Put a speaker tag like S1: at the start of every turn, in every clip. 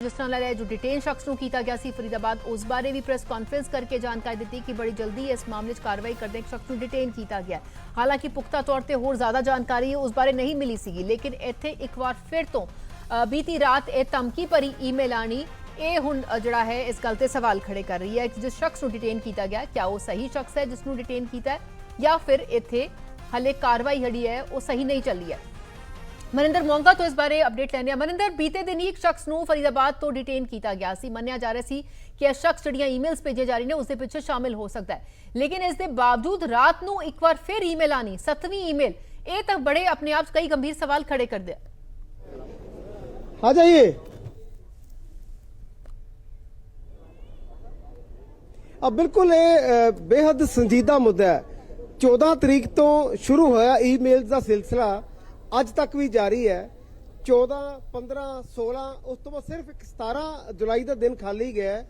S1: ਜਿਸ ਤਰ੍ਹਾਂ ਲੈ ਰਿਹਾ ਜੋ ਡਿਟੇਨ ਸ਼ਖਸ ਨੂੰ ਕੀਤਾ ਗਿਆ ਸੀ ਫਰੀਦਾਬਾਦ ਉਸ ਬਾਰੇ ਵੀ ਪ੍ਰੈਸ ਕਾਨਫਰੰਸ ਕਰਕੇ ਜਾਣਕਾਰੀ ਦਿੱਤੀ ਕਿ ਬੜੀ ਜਲਦੀ ਇਸ ਮਾਮਲੇ 'ਚ ਕਾਰਵਾਈ ਕਰਦੇ ਇੱਕ ਸ਼ਖਸ ਨੂੰ ਡਿਟੇਨ ਕੀਤਾ ਗਿਆ ਹੈ। ਹਾਲਾਂਕਿ ਪੁਖਤਾ ਤੌਰ ਤੇ ਹੋਰ ਜ਼ਿਆਦਾ ਜਾਣਕਾਰੀ ਉਸ ਬਾਰੇ ਨਹੀਂ ਮਿਲੀ ਸੀਗੀ ਲੇਕਿਨ ਇੱਥੇ ਇੱਕ ਵਾਰ ਫਿਰ ਤੋਂ ਅ, ਬੀਤੀ ਰਾਤ ਇਹ ਧਮਕੀ ਭਰੀ ਈਮੇਲ ਆਣੀ ਇਹ ਹੁਣ ਅ, ਜਿਹੜਾ ਹੈ ਇਸ ਗੱਲ ਤੇ ਸਵਾਲ ਖੜੇ ਕਰ ਰਹੀ ਹੈ ਕਿ ਜਿਸ ਸ਼ਖਸ ਨੂੰ ਡਿਟੇਨ ਕੀਤਾ ਗਿਆ ਕਿਆ ਉਹ ਸਹੀ ਸ਼ਖਸ ਹੈ ਜਿਸ ਨੂੰ ਡਿਟੇਨ ਕੀਤਾ ਹੈ ਜਾਂ ਫਿਰ ਇੱਥੇ ਹਲੇ ਕਾਰਵਾਈ ਜਿਹੜੀ ਹੈ ਉਹ ਸਹੀ ਨਹੀਂ ਚੱਲੀ ਹੈ ਮਨਿੰਦਰ ਮੋਂਗਾ ਤੋਂ ਇਸ ਬਾਰੇ ਅਪਡੇਟ ਲੈਣੇ ਆ ਮਨਿੰਦਰ, ਬੀਤੇ ਦਿਨ ਹੀ ਇੱਕ ਸ਼ਖਸ ਨੂੰ ਫਰੀਦਾਬਾਦ ਤੋਂ ਡਿਟੇਨ ਕੀਤਾ ਗਿਆ ਸੀ। ਮੰਨਿਆ ਜਾ ਰਿਹਾ ਸੀ ਕਿ ਇਹ ਸ਼ਖਸ ਜਿਹੜੀਆਂ ਈਮੇਲਸ ਭੇਜੇ ਜਾ ਰਹੀ ਨੇ ਉਸ ਦੇ ਪਿੱਛੇ ਸ਼ਾਮਿਲ ਹੋ ਸਕਦਾ ਹੈ। ਲੇਕਿਨ ਇਸ ਦੇ ਬਾਵਜੂਦ ਰਾਤ ਨੂੰ ਇੱਕ ਵਾਰ ਫਿਰ ਈਮੇਲ ਆਣੀ 7ਵੀਂ ਈਮੇਲ ਇਹ ਤਾਂ ਬੜੇ ਆਪਣੇ ਆਪ ਕਈ ਗੰਭੀਰ ਸਵਾਲ ਖੜੇ ਕਰਦੇ ਆ।
S2: ਜਾਈਏ। ਆ ਬਿਲਕੁਲ ਇਹ ਬੇहद ਸੰਜੀਦਾ ਮੁੱਦਾ ਹੈ। 14 ਤਰੀਕ ਤੋਂ ਸ਼ੁਰੂ ਹੋਇਆ ਈਮੇਲਸ ਦਾ ਸਿਲਸਿਲਾ। ਅੱਜ ਤੱਕ ਵੀ ਜਾਰੀ ਹੈ। 14 15 16 ਉਸ ਤੋਂ ਬਾਅਦ ਸਿਰਫ ਇੱਕ 17 ਜੁਲਾਈ ਦਾ ਦਿਨ ਖਾਲੀ ਗਿਆ ਹੈ।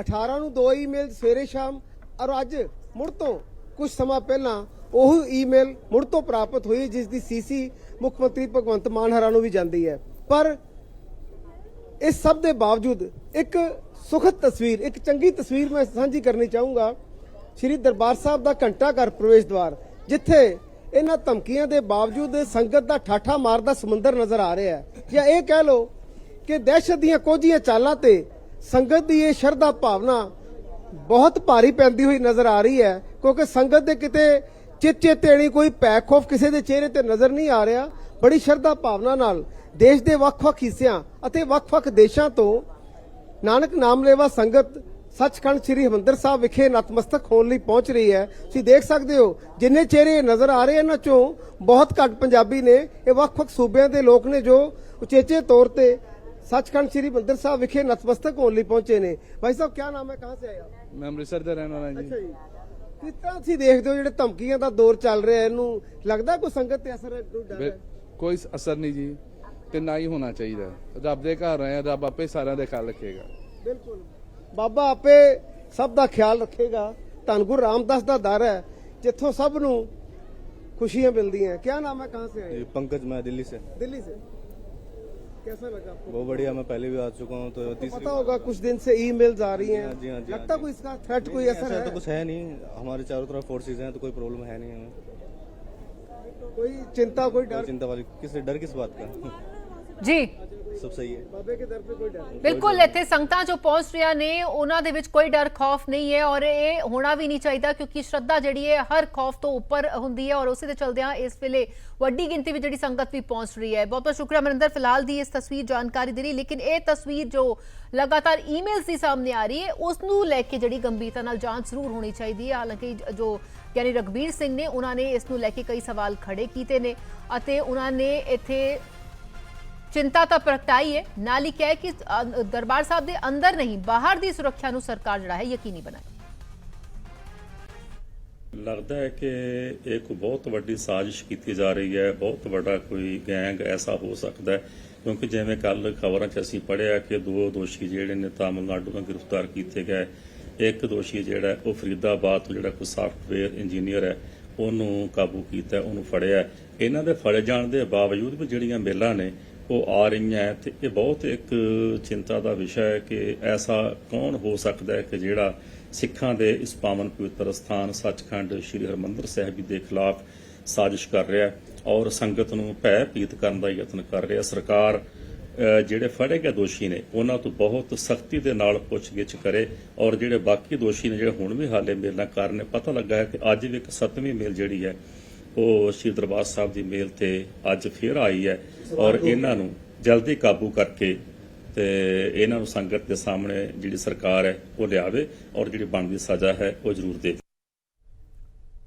S2: 18 ਨੂੰ ਦੋ ਈਮੇਲ ਸਵੇਰੇ ਸ਼ਾਮ ਔਰ ਅੱਜ ਮੁੜ ਤੋਂ ਕੁਝ ਸਮਾਂ ਪਹਿਲਾਂ ਉਹ ਈਮੇਲ ਮੁੜ ਤੋਂ ਪ੍ਰਾਪਤ ਹੋਈ, ਜਿਸ ਦੀ ਸੀਸੀ ਮੁੱਖ ਮੰਤਰੀ ਭਗਵੰਤ ਮਾਨ ਹਰਾਂ ਨੂੰ ਵੀ ਜਾਂਦੀ ਹੈ। ਪਰ ਇਸ ਸਭ ਦੇ ਬਾਵਜੂਦ ਇੱਕ ਸੁਖਦ ਤਸਵੀਰ, ਇੱਕ ਚੰਗੀ ਤਸਵੀਰ ਮੈਂ ਸਾਂਝੀ ਕਰਨੀ ਚਾਹੂੰਗਾ। ਸ਼੍ਰੀ ਦਰਬਾਰ ਸਾਹਿਬ ਦਾ ਘੰਟਾ ਘਰ ਪ੍ਰਵੇਸ਼ ਦਵਾਰ, ਜਿੱਥੇ ਇਹਨਾਂ ਧਮਕੀਆਂ ਦੇ ਬਾਵਜੂਦ ਸੰਗਤ ਦਾ ਠਾਠਾ ਮਾਰਦਾ ਸਮੁੰਦਰ ਨਜ਼ਰ ਆ ਰਿਹਾ ਹੈ। ਜਾਂ ਇਹ ਕਹਿ ਲਓ ਕਿ ਦਹਿਸ਼ਤ ਦੀਆਂ ਕੋਝੀਆਂ ਚਾਲਾਂ ਤੇ ਸੰਗਤ ਦੀ ਇਹ ਸ਼ਰਧਾ ਭਾਵਨਾ ਬਹੁਤ ਭਾਰੀ ਪੈਂਦੀ ਹੋਈ ਨਜ਼ਰ ਆ ਰਹੀ ਹੈ, ਕਿਉਂਕਿ ਸੰਗਤ ਦੇ ਕਿਤੇ ਚਿੱਚੇ ਤੇਣੀ ਕੋਈ ਪੈ ਖੋਫ ਕਿਸੇ ਦੇ ਚਿਹਰੇ ਤੇ ਨਜ਼ਰ ਨਹੀਂ ਆ ਰਿਹਾ। ਬੜੀ ਸ਼ਰਧਾ ਭਾਵਨਾ ਨਾਲ ਦੇਸ਼ ਦੇ ਵੱਖ-ਵੱਖ ਹਿੱਸਿਆਂ ਅਤੇ ਵੱਖ-ਵੱਖ ਦੇਸ਼ਾਂ ਤੋਂ ਨਾਨਕ ਨਾਮਲੇਵਾ ਸੰਗਤ ਸੱਚਖੰਡ ਸ੍ਰੀ ਹਰਿਮੰਦਰ ਸਾਹਿਬ ਵਿਖੇ ਨਤਮਸਤਕ ਹੋਣ ਲਈ ਪਹੁੰਚ ਰਹੀ ਹੈ। ਤੁਸੀਂ ਦੇਖ ਸਕਦੇ ਹੋ ਜਿੰਨੇ ਚਿਹਰੇ ਨਜ਼ਰ ਆ ਰਹੇ ਇਹਨਾਂ ਚੋਂ ਬਹੁਤ ਘੱਟ ਪੰਜਾਬੀ ਨੇ ਇਹ ਵੱਖ-ਵੱਖ ਸੂਬਿਆਂ ਦੇ ਲੋਕ ਨੇ ਜੋ ਉਚੇਚੇ ਤੌਰ ਤੇ ਸੱਚਖੰਡ ਸ੍ਰੀ ਹਰਿਮੰਦਰ ਸਾਹਿਬ ਵਿਖੇ ਨਤਮਸਤਕ ਹੋਣ ਲਈ ਪਹੁੰਚੇ ਨੇ। ਭਾਈ ਸਾਹਿਬ ਕੀ ਨਾਮ ਹੈ? ਕਹਾਂ ਸੇ ਆਏ ਆਪ?
S3: ਮੈਂ ਅੰਮ੍ਰਿਤਸਰ ਦਾ ਰਹਿਣ ਵਾਲਾ ਜੀ।
S2: ਅੱਛਾ ਜੀ। ਕਿਸ ਤਰ੍ਹਾਂ ਤੁਸੀਂ ਦੇਖਦੇ ਹੋ ਜਿਹੜੇ ਧਮਕੀਆਂ ਦਾ ਦੌਰ ਚੱਲ ਰਿਹਾ ਇਹਨੂੰ ਲੱਗਦਾ ਕੋਈ ਸੰਗਤ ਤੇ ਅਸਰ ਕੋਈ ਡਰ
S3: ਬਿ-
S2: ਹੈ?
S3: ਕੋਈ ਅਸਰ ਨਹੀਂ ਜੀ। ਤੇ ਨਾ ਹੀ ਹੋਣਾ ਚਾਹੀਦਾ। ਰੱਬ ਦੇ ਘਰ ਆਏ ਆ, ਰੱਬ ਆਪੇ ਸਾਰਿਆਂ ਦੇ ਖਿਆਲ ਰੱਖੇਗਾ।
S2: ਬਿਲਕੁਲ। ਬਾਬਾ ਆਪੇ ਸਭ ਦਾ ਖਿਆਲ ਰੱਖੇਗਾ ਧੰਨ ਗੁਰੂ ਰਾਮਦਾਸ ਦਾ ਦਰ ਹੈ ਜਿੱਥੋਂ ਸਭ ਨੂੰ खुशियां मिलती हैं क्या नाम है कहाँ से आए
S4: जी, पंकज मैं दिल्ली से
S2: दिल्ली से कैसा लगा आपको
S4: बहुत बढ़िया मैं पहले भी आ चुका हूँ तो
S2: आपको
S4: तीसरी
S2: पता होगा कुछ दिन से ईमेल्स आ रही हैं
S4: हाँ जी, हाँ जी, हाँ
S2: लगता
S4: जी।
S2: कोई इसका थ्रेट कोई
S4: नहीं,
S2: असर
S4: ऐसा
S2: है
S4: तो कुछ है नहीं हमारे चारों तरफ फोर्सेज हैं तो कोई प्रॉब्लम है नहीं हमें
S2: कोई चिंता कोई
S4: कोई
S2: डर
S4: चिंता वाली किस डर किस बात का
S1: ਜੀ
S4: ਸਭ ਸਹੀ
S2: ਹੈ। ਬਾਬੇ ਕੇ ਦਰ ਤੇ ਕੋਈ ਡਰ
S1: ਬਿਲਕੁਲ ਇੱਥੇ ਸੰਗਤਾਂ ਜੋ ਪਹੁੰਚ ਰਿਆ ਨੇ ਉਹਨਾਂ ਦੇ ਵਿੱਚ ਕੋਈ ਡਰ ਖੌਫ ਨਹੀਂ ਹੈ ਔਰ ਇਹ ਹੋਣਾ ਵੀ ਨਹੀਂ ਚਾਹੀਦਾ ਕਿਉਂਕਿ ਸ਼ਰਧਾ ਜਿਹੜੀ ਹੈ ਹਰ ਖੌਫ ਤੋਂ ਉੱਪਰ ਹੁੰਦੀ ਹੈ ਔਰ ਉਸੇ ਦੇ ਚਲਦਿਆਂ ਇਸ ਵੇਲੇ ਵੱਡੀ ਗਿਣਤੀ ਵਿੱਚ ਜਿਹੜੀ ਸੰਗਤ ਵੀ ਪਹੁੰਚ ਰਹੀ ਹੈ। ਬਹੁਤ ਬਹੁਤ ਸ਼ੁਕਰੀਆ ਮਨਿੰਦਰ ਫਿਲਹਾਲ ਦੀ ਇਸ ਤਸਵੀਰ ਜਾਣਕਾਰੀ ਦੇ ਲਈ ਲੇਕਿਨ ਇਹ ਤਸਵੀਰ ਜੋ ਲਗਾਤਾਰ ਈਮੇਲ ਦੀ ਸਾਹਮਣੇ ਆ ਰਹੀ ਹੈ ਉਸ ਨੂੰ ਲੈ ਕੇ ਜਿਹੜੀ ਗੰਭੀਰਤਾ ਨਾਲ ਜਾਂਚ ਜ਼ਰੂਰ ਹੋਣੀ ਚਾਹੀਦੀ ਹੈ। ਹਾਲਾਂਕਿ ਜੋ ਯਾਨੀ ਰਗਵੀਰ ਸਿੰਘ ਨੇ ਉਹਨਾਂ ਨੇ ਇਸ ਨੂੰ ਲੈ ਕੇ ਕਈ ਸਵਾਲ ਖੜੇ ਕੀਤੇ ਨੇ ਅਤੇ ਉਹਨਾਂ ਨੇ ਇੱਥੇ ਚਿੰਤਾ ਤਾਂ ਪ੍ਰਗਟਾਈ ਹੈ। ਨਾਲ ਹੀ ਕਿਹਾ ਕਿ ਦਰਬਾਰ ਸਾਹਿਬ ਦੇ ਅੰਦਰ ਨਹੀਂ, ਬਾਹਰ ਦੀ ਸੁਰੱਖਿਆ ਨੂੰ ਸਰਕਾਰ ਜਿਹੜਾ ਹੈ ਯਕੀਨੀ ਬਣਾਏ।
S5: ਲੱਗਦਾ ਹੈ ਕਿ ਇਹ ਕੋਈ ਬਹੁਤ ਵੱਡੀ ਸਾਜ਼ਿਸ਼ ਕੀਤੀ ਜਾ ਰਹੀ ਹੈ। ਬਹੁਤ ਵੱਡਾ ਕੋਈ ਗੈਂਗ ਐਸਾ ਹੋ ਸਕਦਾ ਹੈ, ਕਿਉਂਕਿ ਜਿਵੇਂ ਕੱਲ ਖਬਰਾਂ 'ਚ ਅਸੀਂ ਪੜਿਆ ਕਿ ਦੋ ਦੋਸ਼ੀ ਜਿਹੜੇ ਨੇ ਤਾਮਿਲਨਾਡੂ ਤੋਂ ਗ੍ਰਿਫਤਾਰ ਕੀਤੇ ਗਏ ਇੱਕ ਦੋਸ਼ੀ ਜਿਹੜਾ ਉਹ ਫਰੀਦਾਬਾਦ ਤੋਂ ਜਿਹੜਾ ਕੋਈ ਸਾਫਟਵੇਅਰ ਇੰਜੀਨੀਅਰ ਹੈ, ਉਹਨੂੰ ਕਾਬੂ ਕੀਤਾ ਉਹਨੂੰ ਫੜਿਆ ਇਹਨਾਂ ਦੇ ਫੜੇ ਜਾਣ ਦੇ ਬਾਵਜੂਦ ਵੀ ਜਿਹੜੀਆਂ ਮੇਲਾਂ ਨੇ ਉਹ ਆ ਰਹੀਆਂ ਹੈ ਤੇ ਇਹ ਬਹੁਤ ਇੱਕ ਚਿੰਤਾ ਦਾ ਵਿਸ਼ਾ ਹੈ ਕਿ ਐਸਾ ਕੌਣ ਹੋ ਸਕਦਾ ਹੈ ਕਿ ਜਿਹੜਾ ਸਿੱਖਾਂ ਦੇ ਇਸ ਪਾਵਨ ਪਵਿੱਤਰ ਸਥਾਨ ਸੱਚਖੰਡ ਸ੍ਰੀ ਹਰਿਮੰਦਰ ਸਾਹਿਬ ਜੀ ਦੇ ਖਿਲਾਫ ਸਾਜ਼ਿਸ਼ ਕਰ ਰਿਹਾ ਔਰ ਸੰਗਤ ਨੂੰ ਭੈ ਭੀਤ ਕਰਨ ਦਾ ਯਤਨ ਕਰ ਰਿਹਾ ਸਰਕਾਰ ਜਿਹੜੇ ਫੜੇ ਗਏ ਦੋਸ਼ੀ ਨੇ, ਉਹਨਾਂ ਤੋਂ ਬਹੁਤ ਸਖਤੀ ਦੇ ਨਾਲ ਪੁੱਛਗਿੱਛ ਕਰੇ ਔਰ ਜਿਹੜੇ ਬਾਕੀ ਦੋਸ਼ੀ ਨੇ, ਜਿਹੜੇ ਹੁਣ ਵੀ ਹਾਲੇ ਮੇਲਾਂ ਕਰ ਨੇ, ਪਤਾ ਲੱਗਾ ਹੈ ਕਿ ਅੱਜ ਵੀ ਇੱਕ ਸੱਤਵੀਂ ਮੇਲ ਜਿਹੜੀ ਹੈ ਉਹ ਸ਼੍ਰੀ ਦਰਬਾਰ ਸਾਹਿਬ ਦੀ ਮੇਲ ਤੇ ਅੱਜ ਫੇਰ ਆਈ ਹੈ ਔਰ ਇਹਨਾਂ ਨੂੰ ਜਲਦੀ ਕਾਬੂ ਕਰਕੇ ਤੇ ਇਹਨਾਂ ਨੂੰ ਸੰਗਤ ਦੇ ਸਾਹਮਣੇ ਜਿਹੜੀ ਸਰਕਾਰ ਹੈ ਉਹ ਲਿਆਵੇ ਔਰ ਜਿਹੜੀ ਬਣਦੀ ਸਜ਼ਾ ਹੈ ਉਹ ਜ਼ਰੂਰ ਦੇ